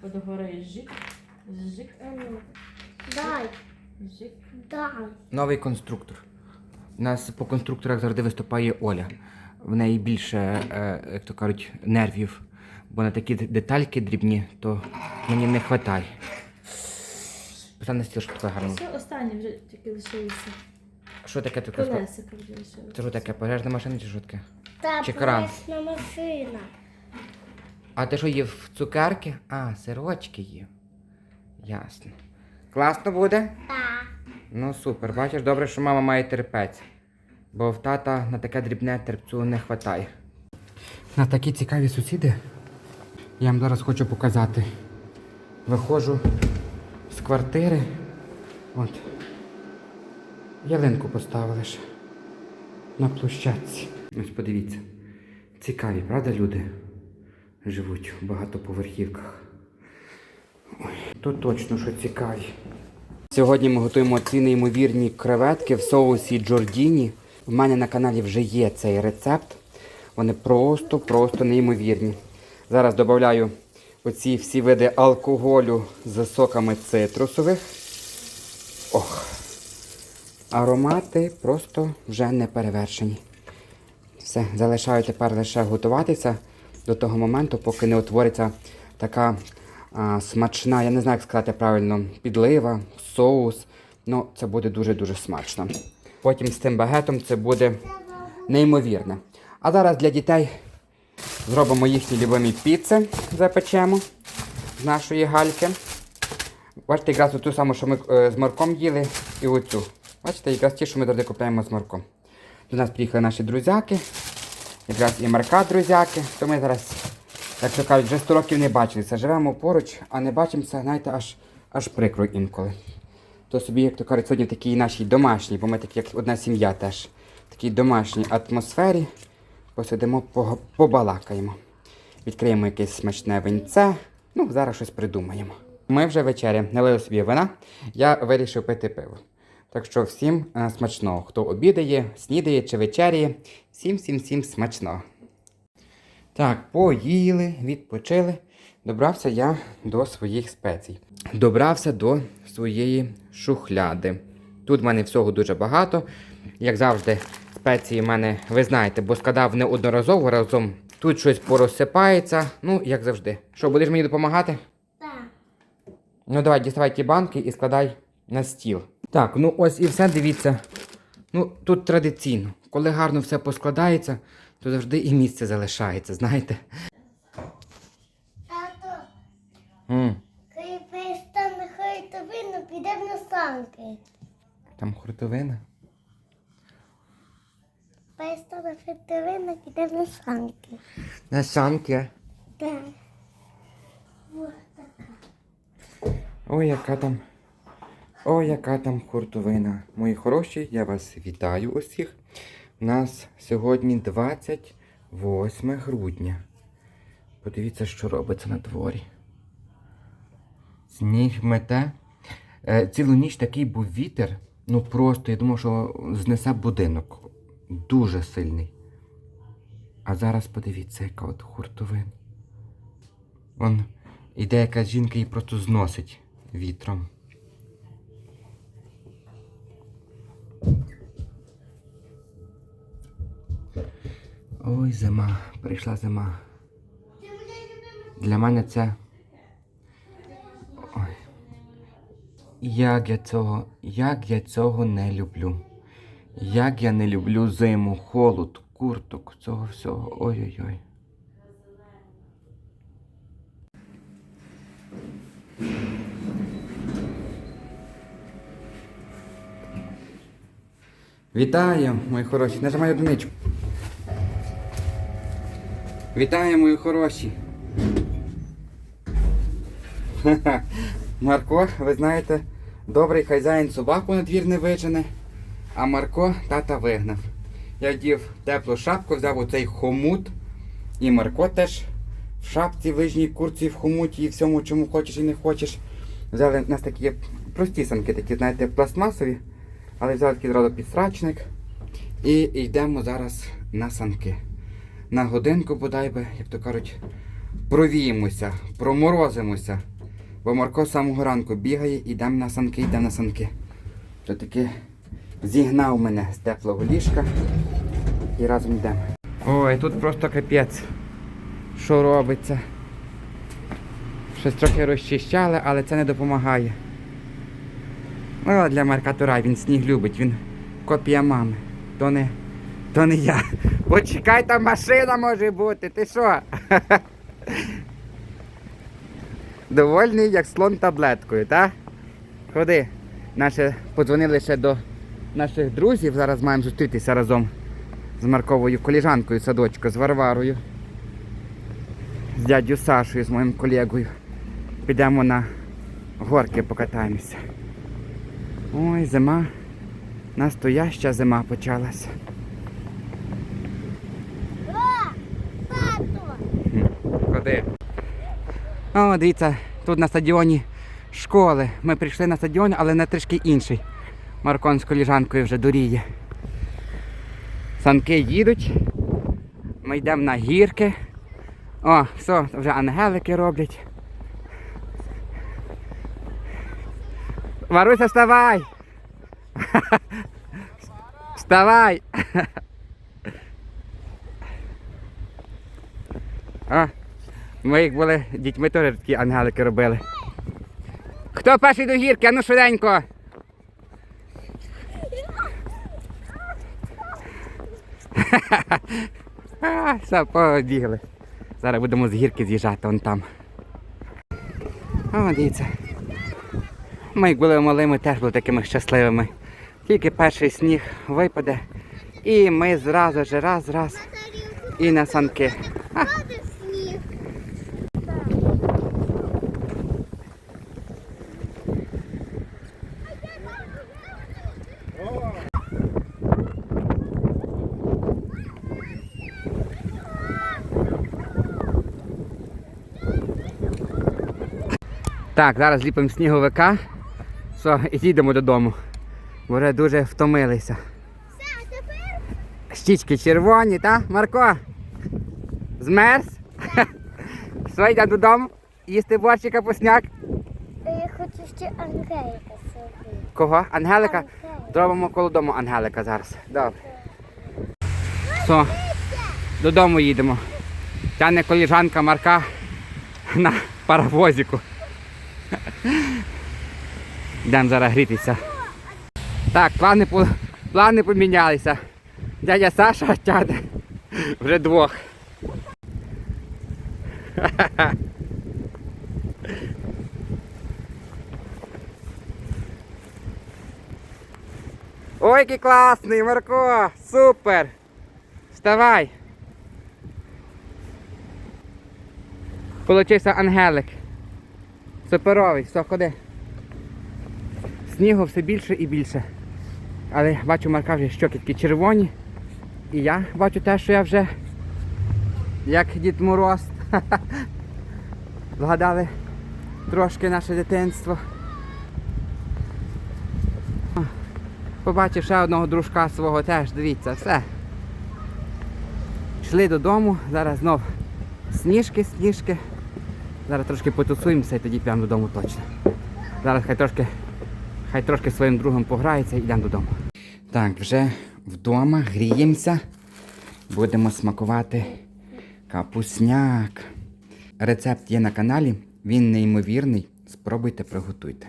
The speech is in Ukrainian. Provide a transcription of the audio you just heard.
подгорає жик, жик, ну. Дай, жик. дай. Новий конструктор. У нас по конструкторах завжди виступає Оля. В неї більше, е, як то кажуть, нервів. Бо на такі детальки дрібні, то мені не вистачає. Постав на стіл, щоб таке гарно. Все, останнє вже тільки лишилося. Що таке таке? склад- Колесика вже лишилося. Це що таке? Пожежна машина чи що таке? Та Чи кран? пресна машина. А ти що їв цукерки? А, сирочки їв. Ясно. Класно буде? Так. Ну супер, бачиш, добре, що мама має терпець. Бо в тата на таке дрібне терпцю не вистачає. На такі цікаві сусіди. Я вам зараз хочу показати. Виходжу з квартири. От. Ялинку поставили ж на площадці. Ось подивіться. Цікаві, правда, люди живуть в багатоповерхівках. То точно, що цікаві. Сьогодні ми готуємо ці неймовірні креветки в соусі Джордіні. В мене на каналі вже є цей рецепт. Вони просто-просто неймовірні. Зараз додаю оці всі види алкоголю з соками цитрусових. Ох. Аромати просто вже не перевершені. Все, залишаю тепер лише готуватися до того моменту, поки не утвориться така а, смачна, я не знаю, як сказати правильно, підлива, соус. Ну, це буде дуже-дуже смачно. Потім з цим багетом це буде неймовірно. А зараз для дітей зробимо їхні любимі піци, запечемо з нашої гальки. Бачите, якраз ту саму, що ми е, з морком їли, і оцю. Бачите, якраз ті, що ми завжди купуємо з морком. До нас приїхали наші друзяки. Якраз і Марка друзяки. То ми зараз, як то кажуть, вже 100 років не бачилися. Живемо поруч, а не бачимося, знаєте, аж, аж прикро інколи. То собі, як то кажуть, сьогодні такій нашій домашній, бо ми такі, як одна сім'я теж. В такій домашній атмосфері посидимо, побалакаємо. Відкриємо якесь смачне винце. Ну, зараз щось придумаємо. Ми вже вечеря налили собі вина, я вирішив пити пиво. Так що всім е, смачного. Хто обідає, снідає чи вечеряє, всім всім всім смачного. Так, поїли, відпочили. Добрався я до своїх спецій. Добрався до своєї шухляди. Тут в мене всього дуже багато. Як завжди, спеції в мене, ви знаєте, бо складав неодноразово разом. Тут щось порозсипається. Ну, як завжди. Що, будеш мені допомагати? Так. Ну давай, діставай ті банки і складай на стіл. Так, ну ось і все, дивіться. Ну, тут традиційно. Коли гарно все поскладається, то завжди і місце залишається, знаєте. Тато, м хай перестане хай то винно, підемо на санки. там хуртовина. Перестане хай то винно, підемо на санки. На санки. Так. Ой, яка там. Ой, яка там хуртовина. Мої хороші, я вас вітаю усіх. У нас сьогодні 28 грудня. Подивіться, що робиться на дворі. Сніг мете. Е, цілу ніч такий був вітер. Ну просто я думав, що знесе будинок. Дуже сильний. А зараз подивіться, яка от хуртовина. Вон іде якась жінка і просто зносить вітром. Ой, зима, прийшла зима. Для мене це. Ой. Як я цього, як я цього не люблю. Як я не люблю зиму, холод, курток, цього всього. Ой-ой-ой. Вітаю, мої хороші. Нажимай одиничку. Вітаю, мої хороші. Марко, ви знаєте, добрий хазяїн собаку на двір не вижене, а Марко тата вигнав. Я вдів теплу шапку, взяв оцей хомут. І Марко теж в шапці, в лижній курці, в хомуті і всьому, чому хочеш і не хочеш. Взяли у нас такі прості санки, такі, знаєте, пластмасові. Але взяли такий зразу підсрачник. І йдемо зараз на санки. На годинку, бодай би, як то кажуть, провіємося, проморозимося. Бо Марко з самого ранку бігає, йдемо на санки, йдемо на санки. Вже таки зігнав мене з теплого ліжка і разом йдемо. Ой, тут просто капець. Що робиться? Щось трохи розчищали, але це не допомагає. Ну, для Марка Турай, він сніг любить, він копія мами. То не, то не я. Почекай, там машина може бути, ти що? Довольний, як слон таблеткою, так? Ходи. Наші подзвонили ще до наших друзів. Зараз маємо зустрітися разом з Марковою коліжанкою садочку, з Варварою. З дядю Сашою, з моїм колегою. Підемо на горки покатаємося. Ой, зима. Настояща зима почалася. Тато! Куди? О, дивіться, тут на стадіоні школи. Ми прийшли на стадіон, але на трішки інший. Маркон з коліжанкою вже дуріє. Санки їдуть. Ми йдемо на гірки. О, все, вже ангелики роблять. Варуся, вставай! Вставай! А, ми як були дітьми теж такі ангелики робили. Хто перший до гірки? А ну швиденько. Все, побігли. Зараз будемо з гірки з'їжджати вон там. О, дивіться. Ми як були малими, теж були такими щасливими. Тільки перший сніг випаде. І ми зразу ж раз, раз і на санки. А, Так, зараз ліпимо сніговика. Все, і їдемо додому. Бо вже дуже втомилися. Щічки червоні, та, Марко? Змерз? Все, йдемо додому. Їсти борщик капусняк. я хочу ще Ангеліка собі. Кого? Ангелика? Ангелика. Зробимо коло дому Ангелика зараз. Добре. Все, додому їдемо. Тяне коліжанка Марка на паровозику. Йдемо зараз грітися. Так, плани, плани помінялися. Дядя Саша тягне вже двох. Ой, який класний, Марко! Супер! Вставай! Получився ангелик. Суперовий, все, ходи. Снігу все більше і більше. Але бачу, Марка вже щоки такі червоні. І я бачу те, що я вже як Дід Мороз. Згадали трошки наше дитинство. Побачив ще одного дружка свого теж, дивіться, все. Йшли додому, зараз знов сніжки, сніжки. Зараз трошки потусуємося і тоді підемо додому точно. Зараз хай трошки, хай трошки своїм другом пограється і йдемо додому. Так, вже вдома гріємося. Будемо смакувати капусняк. Рецепт є на каналі, він неймовірний. Спробуйте, приготуйте.